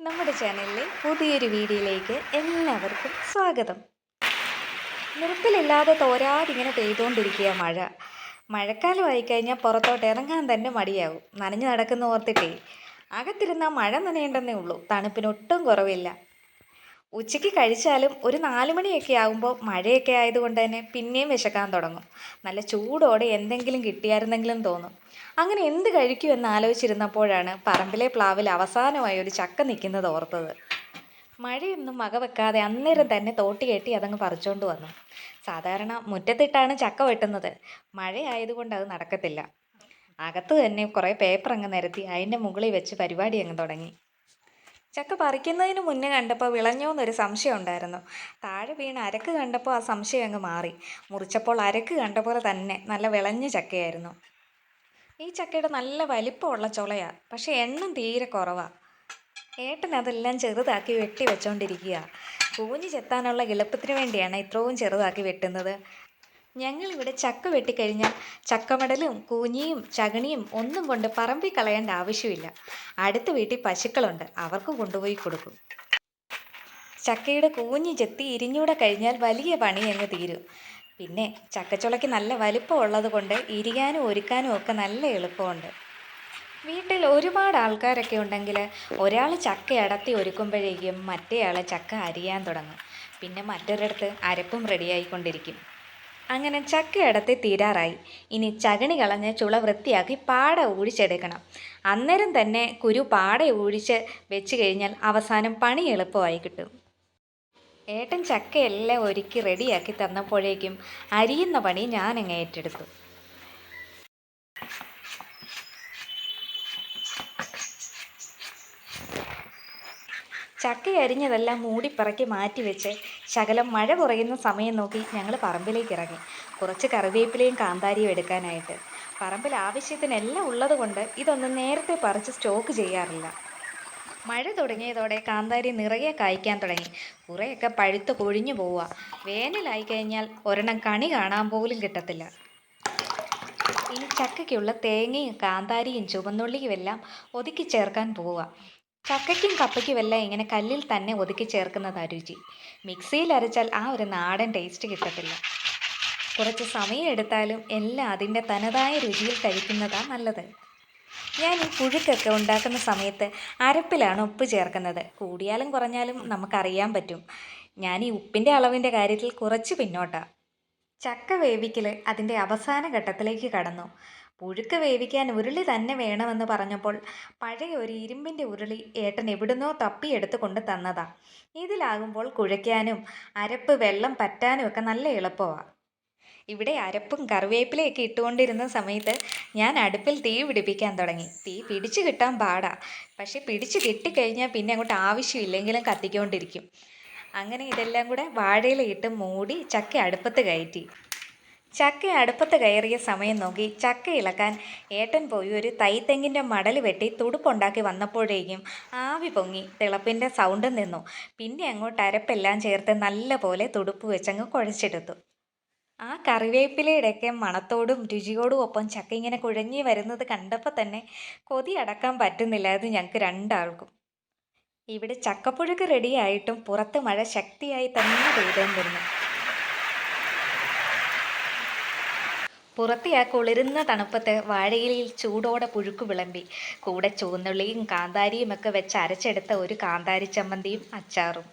നമ്മുടെ ചാനലിലെ പുതിയൊരു വീഡിയോയിലേക്ക് എല്ലാവർക്കും സ്വാഗതം. നിർത്തലില്ലാതെ തോരാതിങ്ങനെ പെയ്തുകൊണ്ടിരിക്കുക മഴ. മഴക്കാലമായി കഴിഞ്ഞാൽ പുറത്തോട്ട് ഇറങ്ങാൻ തന്നെ മടിയാകും നനഞ്ഞു നടക്കുന്ന ഓർത്തിട്ടേ അകത്തിരുന്നാൽ മഴ നനയേണ്ടെന്നേ ഉള്ളൂ. തണുപ്പിന് ഒട്ടും കുറവില്ല. ഉച്ചയ്ക്ക് കഴിച്ചാലും ഒരു നാല് മണിയൊക്കെ ആകുമ്പോൾ മഴയൊക്കെ ആയതുകൊണ്ട് തന്നെ പിന്നെയും വിശക്കാൻ തുടങ്ങും. നല്ല ചൂടോടെ എന്തെങ്കിലും കിട്ടിയായിരുന്നെങ്കിലും തോന്നും. അങ്ങനെ എന്ത് കഴിക്കുമെന്ന് ആലോചിച്ചിരുന്നപ്പോഴാണ് പറമ്പിലെ പ്ലാവിൽ അവസാനമായി ഒരു ചക്ക നിൽക്കുന്നത് ഓർത്തത്. മഴയൊന്നും വക വെക്കാതെ അന്നേരം തന്നെ തോട്ടി കെട്ടി അതങ്ങ് പറിച്ചുകൊണ്ട് വന്നു. സാധാരണ മുറ്റത്തിട്ടാണ് ചക്ക വെട്ടുന്നത്. മഴയായതുകൊണ്ട് അത് നടക്കത്തില്ല. അകത്ത് തന്നെ കുറേ പേപ്പർ അങ്ങ് നിരത്തി അതിന്റെ മുകളിൽ വെച്ച് പരിപാടി അങ്ങ് തുടങ്ങി. ചക്ക പറിക്കുന്നതിന് മുന്നേ കണ്ടപ്പോൾ വിളഞ്ഞോന്നൊരു സംശയം ഉണ്ടായിരുന്നു. താഴെ വീണ് അരക്ക് കണ്ടപ്പോൾ ആ സംശയം അങ്ങ് മാറി. മുറിച്ചപ്പോൾ അരക്ക് കണ്ട പോലെ തന്നെ നല്ല വിളഞ്ഞ ചക്കയായിരുന്നു. ഈ ചക്കയുടെ നല്ല വലിപ്പമുള്ള ചുളയാണ് പക്ഷേ എണ്ണം തീരെ കുറവാണ് ഏട്ടൻ അതെല്ലാം ചെറുതാക്കി വെട്ടി വെച്ചോണ്ടിരിക്കുക കൂഞ്ഞ് ചെത്താനുള്ള എളുപ്പത്തിന് വേണ്ടിയാണ് ഇത്രയും ചെറുതാക്കി വെട്ടുന്നത്. ഞങ്ങളിവിടെ ചക്ക വെട്ടിക്കഴിഞ്ഞാൽ ചക്കമടലും കൂഞ്ഞിയും ചകണിയും ഒന്നും കൊണ്ട് പറമ്പി കളയേണ്ട ആവശ്യമില്ല. അടുത്ത വീട്ടിൽ പശുക്കളുണ്ട്. അവർക്ക് കൊണ്ടുപോയി കൊടുക്കും. ചക്കയുടെ കൂഞ്ഞ് ചെത്തി ഇരിഞ്ഞൂടെ കഴിഞ്ഞാൽ വലിയ പണി അങ്ങ് തീരും. പിന്നെ ചക്കച്ചുളയ്ക്ക് നല്ല വലിപ്പമുള്ളത് കൊണ്ട് ഇരിക്കാനും ഒരുക്കാനും ഒക്കെ നല്ല എളുപ്പമുണ്ട്. വീട്ടിൽ ഒരുപാട് ആൾക്കാരൊക്കെ ഉണ്ടെങ്കിൽ ഒരാൾ ചക്ക അടത്തി ഒരുക്കുമ്പോഴേക്കും മറ്റേയാൾ ചക്ക അരിയാൻ തുടങ്ങും. പിന്നെ മറ്റൊരിടത്ത് അരപ്പും റെഡിയായിക്കൊണ്ടിരിക്കും അങ്ങനെ ചക്ക അടത്തി തീരാറായി. ഇനി ചകണി കളഞ്ഞ് ചുള വൃത്തിയാക്കി പാട ഊഴിച്ചെടുക്കണം. അന്നേരം തന്നെ കുരു പാട ഊഴിച്ച് വെച്ച് കഴിഞ്ഞാൽ അവസാനം പണി എളുപ്പമായി കിട്ടും. ഏട്ടൻ ചക്കയെല്ലാം ഒരുക്കി റെഡിയാക്കി തന്നപ്പോഴേക്കും അരിയുന്ന പണി ഞാനങ്ങ് ഏറ്റെടുത്തു. ചക്ക അരിഞ്ഞതെല്ലാം മൂടിപ്പിറക്കി മാറ്റിവെച്ച് ശകലം മഴ കുറയുന്ന സമയം നോക്കി ഞങ്ങൾ പറമ്പിലേക്ക് ഇറങ്ങി കുറച്ച് കറിവേപ്പിലയും കാന്താരിയും എടുക്കാനായിട്ട്. പറമ്പിൽ ആവശ്യത്തിനെല്ലാം ഉള്ളതുകൊണ്ട് ഇതൊന്നും നേരത്തെ പറിച്ച് സ്റ്റോക്ക് ചെയ്യാറില്ല. മഴ തുടങ്ങിയതോടെ കാന്താരി നിറയെ കായ്ക്കാൻ തുടങ്ങി. കുറേയൊക്കെ പഴുത്ത് കൊഴിഞ്ഞു പോവുക. വേനലായി കഴിഞ്ഞാൽ ഒരെണ്ണം കണി കാണാൻ പോലും കിട്ടത്തില്ല. ഇനി ചക്കയ്ക്കുള്ള തേങ്ങയും കാന്താരിയും ചുവന്നുള്ളിയുമെല്ലാം ഒതുക്കി ചേർക്കാൻ പോവുക. ചക്കയ്ക്കും കപ്പയ്ക്കുമെല്ലാം ഇങ്ങനെ കല്ലിൽ തന്നെ ഒതുക്കി ചേർക്കുന്നതാണ് രുചി. മിക്സിയിൽ അരച്ചാൽ ആ ഒരു നാടൻ ടേസ്റ്റ് കിട്ടത്തില്ല. കുറച്ച് സമയം എടുത്താലും എല്ലാം അതിന്റെ തനതായ രുചിയിൽ കഴിക്കുന്നതാണ് നല്ലത്. ഞാൻ ഈ പുഴുക്കൊക്കെ ഉണ്ടാക്കുന്ന സമയത്ത് അരപ്പിലാണ് ഉപ്പ് ചേർക്കുന്നത്. കൂടിയാലും കുറഞ്ഞാലും നമുക്കറിയാൻ പറ്റും. ഞാൻ ഈ ഉപ്പിന്റെ അളവിന്റെ കാര്യത്തിൽ കുറച്ച് പിന്നോട്ടാണ് ചക്ക വേവിക്കൽ അതിന്റെ അവസാന ഘട്ടത്തിലേക്ക് കടന്നു. പുഴുക്ക് വേവിക്കാൻ ഉരുളി തന്നെ വേണമെന്ന് പറഞ്ഞപ്പോൾ പഴയ ഒരു ഇരുമ്പിന്റെ ഉരുളി ഏട്ടൻ എവിടുന്നോ തപ്പിയെടുത്ത് കൊണ്ട് തന്നതാ. ഇതിലാകുമ്പോൾ കുഴയ്ക്കാനും അരപ്പ് വെള്ളം പറ്റാനും ഒക്കെ നല്ല എളുപ്പമാണ് ഇവിടെ അരപ്പും കറിവേപ്പിലയൊക്കെ ഇട്ടുകൊണ്ടിരുന്ന സമയത്ത് ഞാൻ അടുപ്പിൽ തീ പിടിപ്പിക്കാൻ തുടങ്ങി. തീ പിടിച്ചു കിട്ടാൻ പാടാ. പക്ഷെ പിടിച്ചു കിട്ടിക്കഴിഞ്ഞാൽ പിന്നെ അങ്ങോട്ട് ആവശ്യമില്ലെങ്കിലും കത്തിക്കൊണ്ടിരിക്കും. അങ്ങനെ ഇതെല്ലാം കൂടെ വാഴയിലിട്ട് മൂടി ചക്ക അടുപ്പത്ത് കയറ്റി. ചക്ക അടുപ്പത്ത് കയറിയ സമയം നോക്കി ചക്ക ഇളക്കാൻ ഏട്ടൻ പോയി ഒരു തൈത്തെങ്ങിന്റെ മടൽ വെട്ടി തുടുപ്പുണ്ടാക്കി വന്നപ്പോഴേക്കും ആവി പൊങ്ങി തിളപ്പിന്റെ സൗണ്ടും നിന്നു. പിന്നെ അങ്ങോട്ട് അരപ്പെല്ലാം ചേർത്ത് നല്ല പോലെ തുടുപ്പ് വെച്ചങ്ങ് കുഴച്ചെടുത്തു. ആ കറിവേപ്പിലയുടെയൊക്കെ മണത്തോടും രുചിയോടും ഒപ്പം ചക്ക ഇങ്ങനെ കുഴഞ്ഞു വരുന്നത് കണ്ടപ്പോൾ തന്നെ കൊതി അടക്കാൻ പറ്റുന്നില്ലായിരുന്നു ഞങ്ങൾക്ക് രണ്ടാൾക്കും. ഇവിടെ ചക്കപ്പുഴുക്ക് റെഡിയായിട്ടും പുറത്ത് മഴ ശക്തിയായി തന്നെ പെയ്തുകൊണ്ടിരുന്നു പുറത്തെ ആ കുളിരുന്ന തണുപ്പത്ത് വാഴയിലയിൽ ചൂടോടെ പുഴുക്ക് വിളമ്പി. കൂടെ ചുവന്നുള്ളിയും കാന്താരിയും ഒക്കെ വെച്ച് അരച്ചെടുത്ത ഒരു കാന്താരി ചമ്മന്തിയും അച്ചാറും.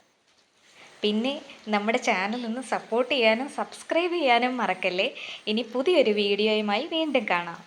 പിന്നെ നമ്മുടെ ചാനൽ ഒന്ന് സപ്പോർട്ട് ചെയ്യാനും സബ്സ്ക്രൈബ് ചെയ്യാനും മറക്കല്ലേ? ഇനി പുതിയൊരു വീഡിയോയുമായി വീണ്ടും കാണാം.